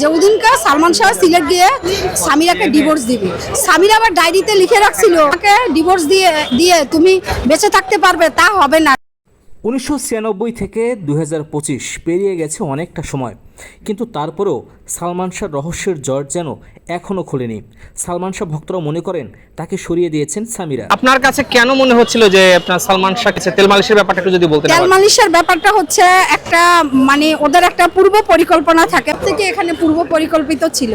যে ওদিনকে সালমান শাহ সিলেট গিয়ে সামিরাকে ডিভোর্স দিবে। স্বামীরা আবার ডায়েরিতে লিখে রাখছিল ওকে ডিভোর্স দিয়ে দিয়ে তুমি বেঁচে থাকতে পারবে, তা হবে না। উনিশশো ছিয়ানব্বই থেকে দু হাজার পঁচিশ পেরিয়ে গেছে অনেকটা সময়। কিন্তু তারপরেও সালমান শাহর রহস্যের জ্বর যেন এখনও খোলেনি। সালমান শাহ ভক্তরা মনে করেন তাকে সরিয়ে দিয়েছেন সামিরা। আপনার কাছে কেন মনে হচ্ছিল যে আপনার সালমান শাহ কাছে তেল মালিশের ব্যাপারটা একটু যদি বলতেন তেল। মালিশের ব্যাপারটা হচ্ছে একটা মানে ওদের একটা পূর্ব পরিকল্পনা থাকে। থেকে এখানে পূর্ব পরিকল্পিত ছিল।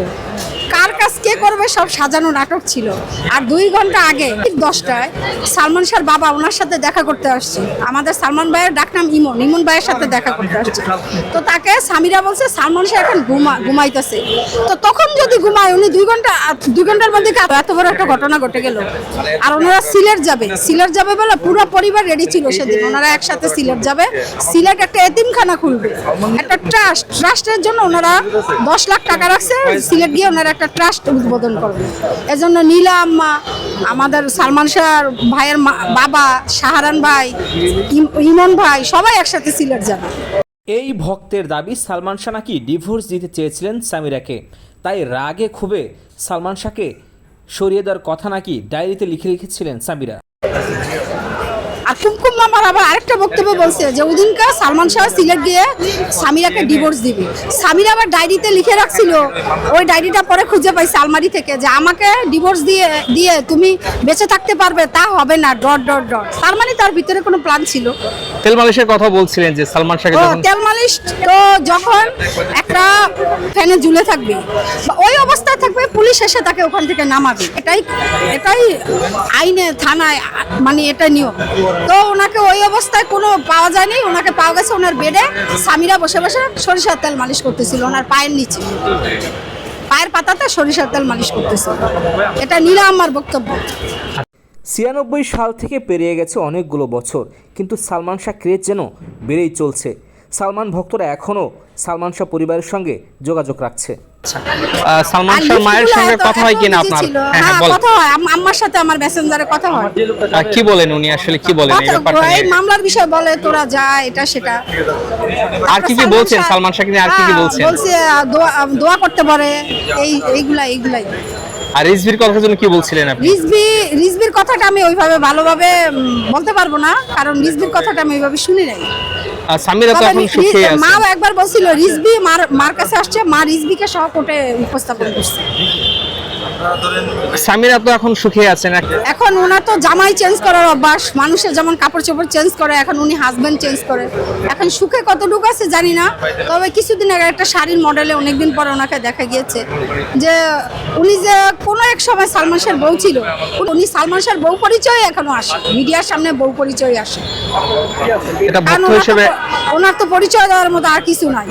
কার কাজ কে করবে সব সাজানো নাটক ছিল। আর দুই ঘণ্টা আগে দশটায়, সালমান শাহর বাবা ওনার সাথে দেখা করতে আসছে। আমাদের সালমান ভাইয়ের ডাকনাম ইমন ইমন ভাইয়ের সাথে দেখা করতে আসছে। তো তাকে স্বামীরা বলছে, সালমান শাহ এখন ঘুমা, ঘুমাইতেছে। তো তখন যদি ঘুমায়, উনি দুই ঘণ্টা দুই ঘণ্টার মধ্যে এত বড় একটা ঘটনা ঘটে গেল। আর ওনারা সিলেট যাবে। সিলেট যাবে বলে পুরো পরিবার রেডি ছিল সেদিন। ওনারা একসাথে সিলেট যাবে। সিলেট একটা এতিমখানা খুলবে। একটা ট্রাস্ট, ট্রাস্টের জন্য ওনারা দশ লাখ টাকা রাখছে। সিলেট গিয়ে ওনারা একটা ট্রাস্ট উদ্বোধন করবে। এজন্য নীলা আম্মা আমাদের সালমান শাহর ভাইয়ের বাবা শাহরান ভাই ইমন ভাই সবাই একসাথে সিলেট যাবে। এই ভক্তের দাবি সালমান শাহ নাকি ডিভোর্স দিতে চেয়েছিলেন সামিরাকে। তাই রাগে ক্ষোভে সালমান শাহকে সরিয়ে দেওয়ার কথা নাকি ডায়েরিতে লিখে রেখেছিলেন সামিরা। আর কুমকুম মামার আবার আরেকটা বক্তব্য বলছে যে ওদিনকে সালমান শাহ সিলেট গিয়ে সামিরাকে ডিভোর্স দিবে। সামিরা আবার ডায়েরিতে লিখে রাখছিল ওই ডায়েরিটা পরে খুঁজে পাইছে আলমারি থেকে যে আমাকে ডিভোর্স দিয়ে দিয়ে তুমি বেঁচে থাকতে পারবে তা হবে না ডট ডট ডট। তার মানে তার ভিতরে কোনো প্ল্যান ছিল? তেল মালিশের কথা বলছিলেন যে সালমান শাহকে তেল মালিশ তো যখন একটা ফ্যানে ঝুলে থাকবে ওই অবস্থায় থাকবে পুলিশ এসে তাকে ওখান থেকে নামাবে। এটাই এটাই আইনে থানায় মানে এটা নিয়ম। তো ওনাকে ওই অবস্থায় কোনো পাওয়া যায়নি, ওনাকে পাওয়া গেছে ওনার বেডে। স্বামীরা বসে বসে সরিষার তেল মালিশ করতেছিল, ওনার পায়ের নিচে। পায়ের পাতাতে সরিষার তেল মালিশ করতেছিল। এটা নিলাম আমার বক্তব্য। ছিয়ানব্বই সাল থেকে পেরিয়ে গেছে অনেকগুলো বছর, কিন্তু সালমান শাহ ক্রেজ যেন বেড়েই চলছে। সালমান ভক্তরা এখনও সালমান শাহ পরিবারের সঙ্গে যোগাযোগ রাখছে। সালমান শাহ মায়ের সঙ্গে কথা হয় কিনা আপনার? হ্যাঁ হ্যাঁ হ্যাঁ কথা হয়। আম্মার সাথে আমার মেসেঞ্জারে কথা হয়। কি বলেন উনি আসলে? কি বলেন? এই ব্যাপারটা এই মামলার বিষয় বলে তোরা যা এটা সেটা। আর কি কি বলছেন? সালমান শাহকে নিয়ে আর কি কি বলছেন? বলছে দোয়া- করতে পারে। এই এইগুলা এইগুলাই। আর রিজভির কথার জন্য কি বলছিলেন আপনি? রিজবি রিজবির কথাটা আমি ওইভাবে ভালোভাবে বলতে পারব না কারণ রিজবির কথাটা আমি ওইভাবে শুনি নাই। আর সামিরা তো এখন রি- আছে। মাও একবার বলছিল রিজবি মার মার কাছে আসছে মা রিজবিকে সহ কোর্টে উপস্থাপন করছে। সামিরা তো এখন সুখে আছেন এখন ওনার তো জামাই চেঞ্জ করার অভ্যাস মানুষের যেমন কাপড় চোপড় চেঞ্জ করে এখন উনি হাজবেন্ড চেঞ্জ করে। এখন সুখে কতটুকু আছে জানি না তবে কিছুদিন আগে একটা শাড়ির মডেলে অনেকদিন পরে ওনাকে দেখা গিয়েছে যে উনি যে কোনো এক সময় সালমান শাহর বউ ছিল উনি সালমান শাহর বউ পরিচয় এখনও আসে মিডিয়ার সামনে বউ পরিচয় আসে। ওনার তো পরিচয় দেওয়ার মতো আর কিছু নাই।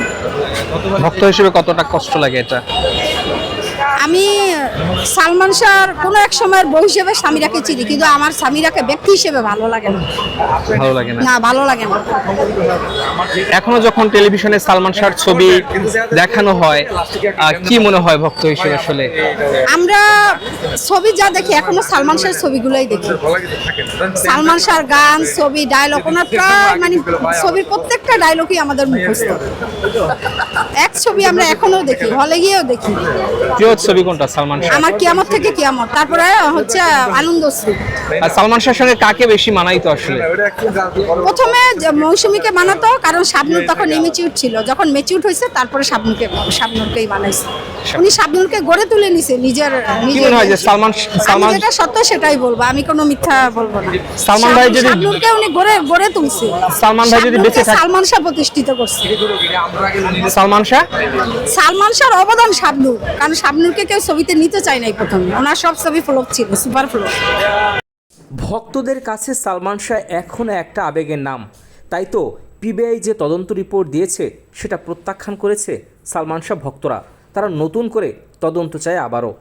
ভক্ত হিসেবে কতটা কষ্ট লাগে এটা? আমি সালমান শাহর কোনো এক সময়ের বউ হিসেবে স্বামীরাকে চিনি কিন্তু আমার স্বামীরাকে ব্যক্তি হিসেবে ভালো লাগে না। ভালো লাগে না? না ভালো লাগে না। এখনও যখন টেলিভিশনে সালমান শাহর ছবি দেখানো হয় কি মনে হয় ভক্ত হিসেবে আসলে? আমরা ছবি যা দেখি এখনও সালমান শাহর ছবিগুলোই দেখি। সালমান শাহর গান ছবি ডায়লগ ওনার প্রায় মানে ছবির প্রত্যেকটা ডায়লগই আমাদের মুখস্থ। এক ছবি আমরা এখনও দেখি হলে গিয়েও দেখি। প্রিয় ছবি কোনটা? সালমান শাহ। আমার কিয়ামত থেকে কিয়ামত তারপরে হচ্ছে আনন্দশ্রী আর সালমান শাহের সঙ্গে কাকে বেশি মানাইতো আসলে? প্রথমে মৌসুমীকে বানাতো কারণ শাবনুর তখন ইমেচিউট ছিল। যখন মেচিউট হয়েছে তারপরে শাবনুরকে শাবনুরকেই বানাইছে উনি শাবনুরকে গড়ে তুলে নিছে নিজের নিজের সালমান সালমান যেটা সত্য সেটাই বলব আমি কোনো মিথ্যা বলব না। সালমান ভাই যদি- শাবনুরকে উনি গড়ে গড়ে তুলছে। সালমান ভাই যদি বেঁচে থাকে- সালমান শাহ প্রতিষ্ঠিত করছে। সালমান শাহ? সালমান শাহর অবদান শাবনুর কারণ শাবনুরকে কেউ ছবিতে নিতে চায় নাই প্রথমে। ওনার সব ছবি ফ্লপ ছিল সুপার ফ্লপ। ভক্তদের কাছে সালমান শাহ এখনও একটা আবেগের নাম। তাই তো পিবিআই যে তদন্ত রিপোর্ট দিয়েছে সেটা প্রত্যাখ্যান করেছে সালমান শাহ ভক্তরা। তারা নতুন করে তদন্ত চায় আবারও।